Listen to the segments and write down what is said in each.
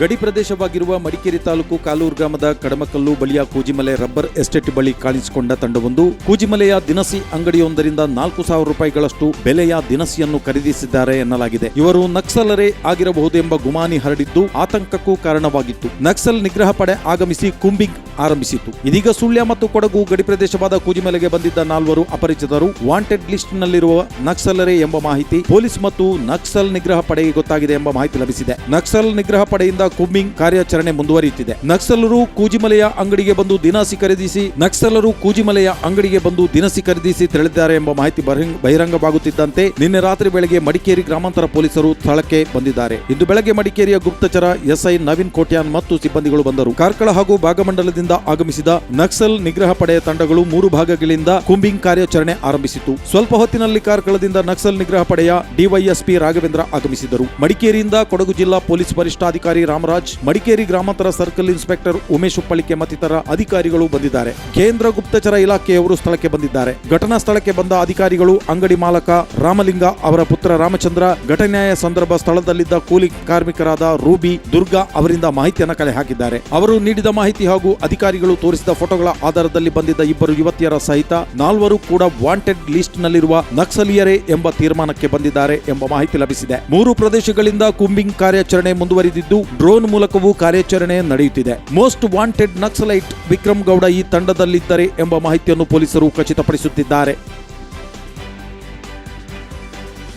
ಗಡಿ ಪ್ರದೇಶವಾಗಿರುವ ಮಡಿಕೇರಿ ತಾಲೂಕು ಕಾಲೂರು ಗ್ರಾಮದ ಕಡಮಕಲ್ಲು ಬಳಿಯ ಕೂಜಿಮಲೆ ರಬ್ಬರ್ ಎಸ್ಟೇಟ್ ಬಳಿ ಕಾಣಿಸಿಕೊಂಡ ತಂಡವೊಂದು ಕೂಜಿಮಲೆಯ ದಿನಸಿ ಅಂಗಡಿಯೊಂದರಿಂದ ನಾಲ್ಕು ಸಾವಿರ ರೂಪಾಯಿಗಳಷ್ಟು ಬೆಲೆಯ ದಿನಸಿಯನ್ನು ಖರೀದಿಸಿದ್ದಾರೆ ಎನ್ನಲಾಗಿದೆ. ಇವರು ನಕ್ಸಲರೇ ಆಗಿರಬಹುದೆಂಬ ಗುಮಾನಿ ಹರಡಿದ್ದು ಆತಂಕಕ್ಕೂ ಕಾರಣವಾಗಿತ್ತು. ನಕ್ಸಲ್ ನಿಗ್ರಹ ಪಡೆ ಆಗಮಿಸಿ ಕುಂಬಿಂಗ್ ಆರಂಭಿಸಿತು ಇದೀಗ ಸುಳ್ಯ ಮತ್ತು ಕೊಡಗು ಗಡಿ ಪ್ರದೇಶವಾದ ಕೂಜಿಮಲೆಗೆ ಬಂದಿದ್ದ ನಾಲ್ವರು ಅಪರಿಚಿತರು ವಾಂಟೆಡ್ ಲಿಸ್ಟ್ ನಲ್ಲಿರುವ ನಕ್ಸಲರೇ ಎಂಬ ಮಾಹಿತಿ ಪೊಲೀಸ್ ಮತ್ತು ನಕ್ಸಲ್ ನಿಗ್ರಹ ಪಡೆಗೆ ಗೊತ್ತಾಗಿದೆ ಎಂಬ ಮಾಹಿತಿ ಲಭಿಸಿದೆ. ನಕ್ಸಲ್ ನಿಗ್ರಹ ಪಡೆಯಿಂದ ಕುಂಬಿಂಗ್ ಕಾರ್ಯಾಚರಣೆ ಮುಂದುವರಿಯುತ್ತಿದೆ. ನಕ್ಸಲರು ಕೂಜಿಮಲೆಯ ಅಂಗಡಿಗೆ ಬಂದು ದಿನಸಿ ಖರೀದಿಸಿ, ನಕ್ಸಲರು ಕೂಜಿಮಲೆಯ ಅಂಗಡಿಗೆ ಬಂದು ದಿನಸಿ ಖರೀದಿಸಿ ತೆರಳಿದ್ದಾರೆ ಎಂಬ ಮಾಹಿತಿ ಬಹಿರಂಗ- ಬಹಿರಂಗವಾಗುತ್ತಿದ್ದಂತೆ ನಿನ್ನೆ ರಾತ್ರಿ ಬೆಳಗ್ಗೆ ಮಡಿಕೇರಿ ಗ್ರಾಮಾಂತರ ಪೊಲೀಸರು ಸ್ಥಳಕ್ಕೆ ಬಂದಿದ್ದಾರೆ. ಇಂದು ಬೆಳಗ್ಗೆ ಮಡಿಕೇರಿಯ ಗುಪ್ತಚರ ಎಸ್ಐ ನವೀನ್ ಕೋಟ್ಯಾನ್ ಮತ್ತು ಸಿಬ್ಬಂದಿಗಳು ಬಂದರು. ಕಾರ್ಕಳ ಹಾಗೂ ಭಾಗಮಂಡಲದಿಂದ ಆಗಮಿಸಿದ ನಕ್ಸಲ್ ನಿಗ್ರಹ ಪಡೆಯ ತಂಡಗಳು ಮೂರು ಭಾಗಗಳಿಂದ ಕುಂಬಿಂಗ್ ಕಾರ್ಯಾಚರಣೆ ಆರಂಭಿಸಿತು ಸ್ವಲ್ಪ ಹೊತ್ತಿನಲ್ಲಿ ಕಾರ್ಕಳದಿಂದ ನಕ್ಸಲ್ ನಿಗ್ರಹ ಪಡೆಯ ಡಿವೈಎಸ್ಪಿ ರಾಘವೇಂದ್ರ ಆಗಮಿಸಿದರು ಮಡಿಕೇರಿಯಿಂದ ಕೊಡಗು ಜಿಲ್ಲಾ ಪೊಲೀಸ್ ವರಿಷ್ಠಾಧಿಕಾರಿ ರಾಮರಾಜ್ ಮಡಿಕೇರಿ ಗ್ರಾಮಾಂತರ ಸರ್ಕಲ್ ಇನ್ಸ್ಪೆಕ್ಟರ್ ಉಮೇಶ್ ಉಪ್ಪಳಿಕೆ ಮತ್ತಿತರ ಅಧಿಕಾರಿಗಳು ಬಂದಿದ್ದಾರೆ. ಕೇಂದ್ರ ಗುಪ್ತಚರ ಇಲಾಖೆಯವರು ಸ್ಥಳಕ್ಕೆ ಬಂದಿದ್ದಾರೆ. ಘಟನಾ ಸ್ಥಳಕ್ಕೆ ಬಂದ ಅಧಿಕಾರಿಗಳು ಅಂಗಡಿ ಮಾಲಕ ರಾಮಲಿಂಗ ಅವರ ಪುತ್ರ ರಾಮಚಂದ್ರ, ಘಟನೆಯ ಸಂದರ್ಭ ಸ್ಥಳದಲ್ಲಿದ್ದ ಕೂಲಿ ಕಾರ್ಮಿಕರಾದ ರೂಬಿ, ದುರ್ಗಾ ಅವರಿಂದ ಮಾಹಿತಿಯನ್ನು ಕಲೆ ಹಾಕಿದ್ದಾರೆ. ಅವರು ನೀಡಿದ ಮಾಹಿತಿ ಹಾಗೂ ಅಧಿಕಾರಿಗಳು ತೋರಿಸಿದ ಫೋಟೋಗಳ ಆಧಾರದಲ್ಲಿ ಬಂದಿದ್ದ ಇಬ್ಬರು ಯುವತಿಯರ ಸಹಿತ ನಾಲ್ವರು ಕೂಡ ವಾಂಟೆಡ್ ಲಿಸ್ಟ್ ನಲ್ಲಿರುವ ನಕ್ಸಲೀಯರೇ ಎಂಬ ತೀರ್ಮಾನಕ್ಕೆ ಬಂದಿದ್ದಾರೆ ಎಂಬ ಮಾಹಿತಿ ಲಭಿಸಿದೆ. ಮೂರು ಪ್ರದೇಶಗಳಿಂದ ಕುಂಬಿಂಗ್ ಕಾರ್ಯಾಚರಣೆ ಮುಂದುವರಿದಿದ್ದು ಡ್ರೋನ್ ಮೂಲಕವೂ ಕಾರ್ಯಾಚರಣೆ ನಡೆಯುತ್ತಿದೆ. Most wanted Naxalite Vikram Gowda ಈ ತಂಡದಲ್ಲಿದ್ದರೆ ಎಂಬ ಮಾಹಿತಿಯನ್ನು ಪೊಲೀಸರು ಖಚಿತಪಡಿಸುತ್ತಿದ್ದಾರೆ.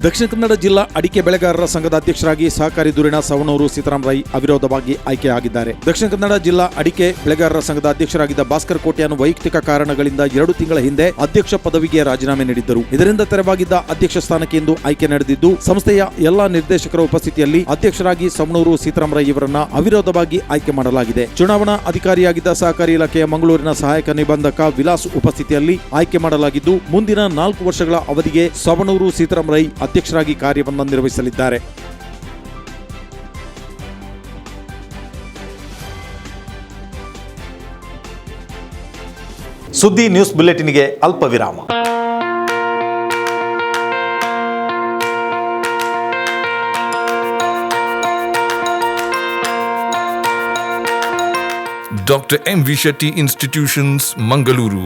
ದಕ್ಷಿಣ ಕನ್ನಡ ಜಿಲ್ಲಾ ಅಡಿಕೆ ಬೆಳೆಗಾರರ ಸಂಘದ ಅಧ್ಯಕ್ಷರಾಗಿ ಸಹಕಾರಿ ಧುರೀಣ ಸವಣೂರು ಸೀತಾರಾಮ್ ರೈ ಅವಿರೋಧವಾಗಿ ಆಯ್ಕೆಯಾಗಿದ್ದಾರೆ. ದಕ್ಷಿಣ ಕನ್ನಡ ಜಿಲ್ಲಾ ಅಡಿಕೆ ಬೆಳೆಗಾರರ ಸಂಘದ ಅಧ್ಯಕ್ಷರಾಗಿದ್ದ ಭಾಸ್ಕರ್ ಕೋಟೆಯನ್ನು ವೈಯಕ್ತಿಕ ಕಾರಣಗಳಿಂದ ಎರಡು ತಿಂಗಳ ಹಿಂದೆ ಅಧ್ಯಕ್ಷ ಪದವಿಗೆ ರಾಜೀನಾಮೆ ನೀಡಿದ್ದರು. ಇದರಿಂದ ತೆರವಾಗಿದ್ದ ಅಧ್ಯಕ್ಷ ಸ್ಥಾನಕ್ಕೆ ಇಂದು ಆಯ್ಕೆ ನಡೆದಿದ್ದು, ಸಂಸ್ಥೆಯ ಎಲ್ಲಾ ನಿರ್ದೇಶಕರ ಉಪಸ್ಥಿತಿಯಲ್ಲಿ ಅಧ್ಯಕ್ಷರಾಗಿ ಸವಣೂರು ಸೀತಾರಾಮ್ ರೈ ಇವರನ್ನ ಅವಿರೋಧವಾಗಿ ಆಯ್ಕೆ ಮಾಡಲಾಗಿದೆ. ಚುನಾವಣಾ ಅಧಿಕಾರಿಯಾಗಿದ್ದ ಸಹಕಾರಿ ಇಲಾಖೆಯ ಮಂಗಳೂರಿನ ಸಹಾಯಕ ನಿಬಂಧಕ ವಿಲಾಸ್ ಉಪಸ್ಥಿತಿಯಲ್ಲಿ ಆಯ್ಕೆ ಮಾಡಲಾಗಿದ್ದು, ಮುಂದಿನ ನಾಲ್ಕು ವರ್ಷಗಳ ಅವಧಿಗೆ ಸವಣೂರು ಸೀತಾರಾಮ್ ರೈ ಅಧ್ಯಕ್ಷರಾಗಿ ಕಾರ್ಯವನ್ನು ನಿರ್ವಹಿಸಲಿದ್ದಾರೆ. ಸುದ್ದಿ ನ್ಯೂಸ್ ಬುಲೆಟಿನ್ಗೆ ಅಲ್ಪ ವಿರಾಮ. Doctor M V Shetty institutions Mangaluru.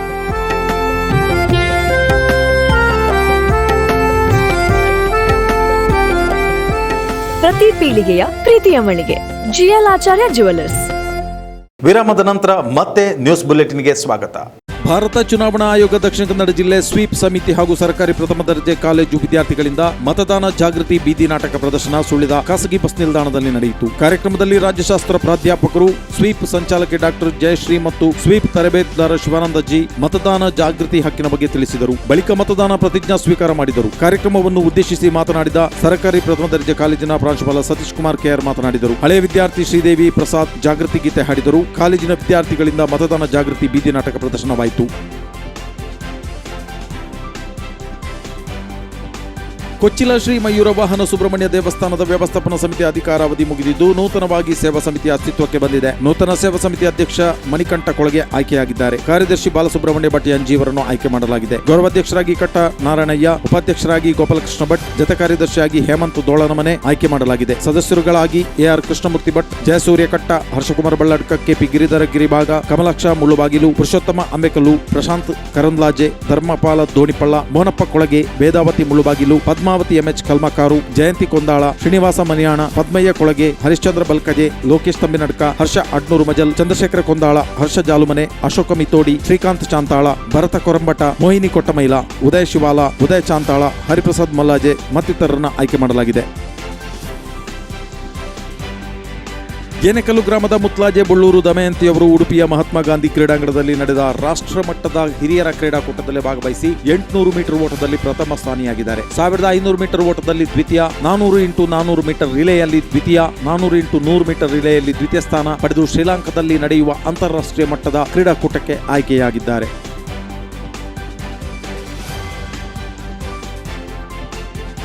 ಪ್ರತಿ ಪೀಳಿಗೆಯ ಪ್ರೀತಿಯ ಮಳಿಗೆ. ಜಿಎಲ್ ಆಚಾರ್ಯ ಜುವೆಲ್ಲರ್ಸ್ ವಿರಾಮದ ನಂತರ ಮತ್ತೆ ನ್ಯೂಸ್ ಬುಲೆಟಿನ್ಗೆ ಸ್ವಾಗತ. ಭಾರತ ಚುನಾವಣಾ ಆಯೋಗ ದಕ್ಷಿಣ ಕನ್ನಡ ಜಿಲ್ಲೆ ಸ್ವೀಪ್ ಸಮಿತಿ ಹಾಗೂ ಸರ್ಕಾರಿ ಪ್ರಥಮ ದರ್ಜೆ ಕಾಲೇಜು ವಿದ್ಯಾರ್ಥಿಗಳಿಂದ ಮತದಾನ ಜಾಗೃತಿ ಬೀದಿ ನಾಟಕ ಪ್ರದರ್ಶನ ಸುಳ್ಳಿದ ಖಾಸಗಿ ಬಸ್ ನಿಲ್ದಾಣದಲ್ಲಿ ನಡೆಯಿತು. ಕಾರ್ಯಕ್ರಮದಲ್ಲಿ ರಾಜ್ಯಶಾಸ್ತ್ರ ಪ್ರಾಧ್ಯಾಪಕರು, ಸ್ವೀಪ್ ಸಂಚಾಲಕಿ ಡಾಕ್ಟರ್ ಜಯಶ್ರೀ ಮತ್ತು ಸ್ವೀಪ್ ತರಬೇತುದಾರ ಶಿವಾನಂದ ಜಿ ಮತದಾನ ಜಾಗೃತಿ ಹಕ್ಕಿನ ಬಗ್ಗೆ ತಿಳಿಸಿದರು. ಬಳಿಕ ಮತದಾನ ಪ್ರತಿಜ್ಞಾ ಸ್ವೀಕಾರ ಮಾಡಿದರು. ಕಾರ್ಯಕ್ರಮವನ್ನು ಉದ್ದೇಶಿಸಿ ಮಾತನಾಡಿದ ಸರ್ಕಾರಿ ಪ್ರಥಮ ದರ್ಜೆ ಕಾಲೇಜಿನ ಪ್ರಾಂಶುಪಾಲ ಸತೀಶ್ ಕುಮಾರ್ ಕೆಆರ್ ಮಾತನಾಡಿದರು. ಹಳೆಯ ವಿದ್ಯಾರ್ಥಿ ಶ್ರೀದೇವಿ ಪ್ರಸಾದ್ ಜಾಗೃತಿ ಗೀತೆ ಹಾಡಿದರು. ಕಾಲೇಜಿನ ವಿದ್ಯಾರ್ಥಿಗಳಿಂದ ಮತದಾನ ಜಾಗೃತಿ ಬೀದಿ ನಾಟಕ ಪ್ರದರ್ಶನವಾಯಿತು. Taitu. ಕೊಚ್ಚಿಲ ಶ್ರೀ ಮಯೂರ ವಾಹನ ಸುಬ್ರಹ್ಮಣ್ಯ ದೇವಸ್ಥಾನದ ವ್ಯವಸ್ಥಾಪನಾ ಸಮಿತಿ ಅಧಿಕಾರಾವಧಿ ಮುಗಿದಿದ್ದು, ನೂತನವಾಗಿ ಸೇವಾ ಸಮಿತಿ ಅಸ್ತಿತ್ವಕ್ಕೆ ಬಂದಿದೆ. ನೂತನ ಸೇವಾ ಸಮಿತಿ ಅಧ್ಯಕ್ಷ ಮಣಿಕಂಠ ಕೊಳಗೆ ಆಯ್ಕೆಯಾಗಿದ್ದಾರೆ. ಕಾರ್ಯದರ್ಶಿ ಬಾಲಸುಬ್ರಹ್ಮಣ್ಯ ಭಟ್ ಎಂಜಿಯವರನ್ನು ಆಯ್ಕೆ ಮಾಡಲಾಗಿದೆ. ಗೌರವಾಧ್ಯಕ್ಷರಾಗಿ ಕಟ್ಟ ನಾರಾಯಣಯ್ಯ, ಉಪಾಧ್ಯಕ್ಷರಾಗಿ ಗೋಪಾಲಕೃಷ್ಣ ಭಟ್ ಜತೆ ಕಾರ್ಯದರ್ಶಿಯಾಗಿ ಹೇಮಂತ್ ದೋಳನಮನೆ ಆಯ್ಕೆ ಮಾಡಲಾಗಿದೆ. ಸದಸ್ಯರುಗಳಾಗಿ AR Krishnamurthy Bhat Jayasurya Katta Harshakumar Balladka KP Giridhara Giribhaga Kamalaksha Mullubagilu, Purushottama Ambekallu, Prashanth Karandlaje, Dharmapala Donipalla, Monappa Kolage, Vedavathi Mullubagilu Padmavathi MH Kalmakaru, Jayanthi Kondala, Srinivasa Maniyana, Padmayya Kolage, Harishchandra Balkaje, Lokesh Tambinadka, Harsha Adnuru Majal, Chandrashekara Kondala, Harsha Jalumane, Ashoka Mithodi, Srikanth Chantala Bharatha Korambata, Mohini Kottamaila, Udaya Shivala, Udaya Chantala, Hariprasad Mallaje ಮತ್ತಿತರರನ್ನ ಆಯ್ಕೆ ಮಾಡಲಾಗಿದೆ. ಗೇನೆಕಲ್ಲು ಗ್ರಾಮದ ಮುತ್ಲಾಜೆ ಬಳ್ಳೂರು ದಮಯಂತಿಯವರು ಉಡುಪಿಯ ಮಹಾತ್ಮ ಗಾಂಧಿ ಕ್ರೀಡಾಂಗಣದಲ್ಲಿ ನಡೆದ ರಾಷ್ಟ್ರ ಮಟ್ಟದ ಹಿರಿಯರ ಕ್ರೀಡಾಕೂಟದಲ್ಲಿ ಭಾಗವಹಿಸಿ ಎಂಟುನೂರು ಮೀಟರ್ ಓಟದಲ್ಲಿ ಪ್ರಥಮ ಸ್ಥಾನಿಯಾಗಿದ್ದಾರೆ. ಸಾವಿರದ ಐನೂರು ಮೀಟರ್ ಓಟದಲ್ಲಿ ದ್ವಿತೀಯ, ನಾನೂರು ಇಂಟು ನಾನೂರು ಮೀಟರ್ ರಿಲೆಯಲ್ಲಿ ದ್ವಿತೀಯ, ನಾನೂರು ಇಂಟು ನೂರು ಮೀಟರ್ ರಿಲೆಯಲ್ಲಿ ದ್ವಿತೀಯ ಸ್ಥಾನ ಪಡೆದು ಶ್ರೀಲಂಕಾದಲ್ಲಿ ನಡೆಯುವ ಅಂತಾರಾಷ್ಟ್ರೀಯ ಮಟ್ಟದ ಕ್ರೀಡಾಕೂಟಕ್ಕೆ ಆಯ್ಕೆಯಾಗಿದ್ದಾರೆ.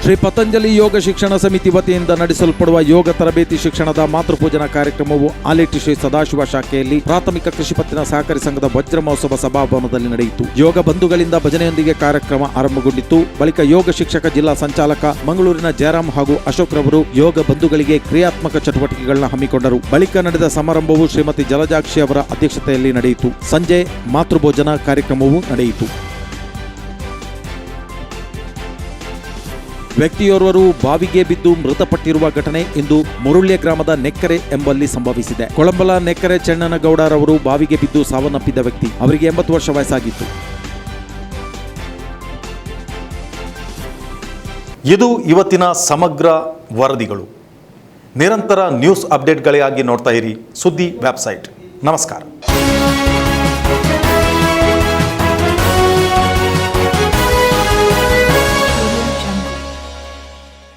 ಶ್ರೀ ಪತಂಜಲಿ ಯೋಗ ಶಿಕ್ಷಣ ಸಮಿತಿ ವತಿಯಿಂದ ನಡೆಸಲ್ಪಡುವ ಯೋಗ ತರಬೇತಿ ಶಿಕ್ಷಣದ ಮಾತೃಪೂಜನ ಕಾರ್ಯಕ್ರಮವು ಆಲೇಟಿ ಶ್ರೀ ಸದಾಶಿವ ಶಾಖೆಯಲ್ಲಿ ಪ್ರಾಥಮಿಕ ಕೃಷಿ ಪತ್ತಿನ ಸಹಕಾರಿ ಸಂಘದ ವಜ್ರ ಮಹೋತ್ಸವ ಸಭಾಭವನದಲ್ಲಿ ನಡೆಯಿತು. ಯೋಗ ಬಂಧುಗಳಿಂದ ಭಜನೆಯೊಂದಿಗೆ ಕಾರ್ಯಕ್ರಮ ಆರಂಭಗೊಂಡಿತ್ತು. ಬಳಿಕ ಯೋಗ ಶಿಕ್ಷಕ ಜಿಲ್ಲಾ ಸಂಚಾಲಕ ಮಂಗಳೂರಿನ ಜಯರಾಮ್ ಹಾಗೂ ಅಶೋಕ್ ರವರು ಯೋಗ ಬಂಧುಗಳಿಗೆ ಕ್ರಿಯಾತ್ಮಕ ಚಟುವಟಿಕೆಗಳನ್ನು ಹಮ್ಮಿಕೊಂಡರು. ಬಳಿಕ ನಡೆದ ಸಮಾರಂಭವು ಶ್ರೀಮತಿ ಜಲಜಾಕ್ಷಿ ಅವರ ಅಧ್ಯಕ್ಷತೆಯಲ್ಲಿ ನಡೆಯಿತು. ಸಂಜೆ ಮಾತೃಭೋಜನ ಕಾರ್ಯಕ್ರಮವೂ ನಡೆಯಿತು. ವ್ಯಕ್ತಿಯೋರ್ವರು ಬಾವಿಗೆ ಬಿದ್ದು ಮೃತಪಟ್ಟಿರುವ ಘಟನೆ ಇಂದು ಮುರುಳ್ಯ ಗ್ರಾಮದ ನೆಕ್ಕರೆ ಎಂಬಲ್ಲಿ ಸಂಭವಿಸಿದೆ. ಕೊಳಂಬಲ ನೆಕ್ಕರೆ ಚೆನ್ನನಗೌಡರವರು ಬಾವಿಗೆ ಬಿದ್ದು ಸಾವನ್ನಪ್ಪಿದ ವ್ಯಕ್ತಿ. ಅವರಿಗೆ ಎಂಬತ್ತು ವರ್ಷ ವಯಸ್ಸಾಗಿತ್ತು. ಇದು ಇವತ್ತಿನ ಸಮಗ್ರ ವರದಿಗಳು. ನಿರಂತರ ನ್ಯೂಸ್ ಅಪ್ಡೇಟ್ಗಳಿಗಾಗಿ ನೋಡ್ತಾ ಇರಿ ಸುದ್ದಿ ವೆಬ್ಸೈಟ್. ನಮಸ್ಕಾರ.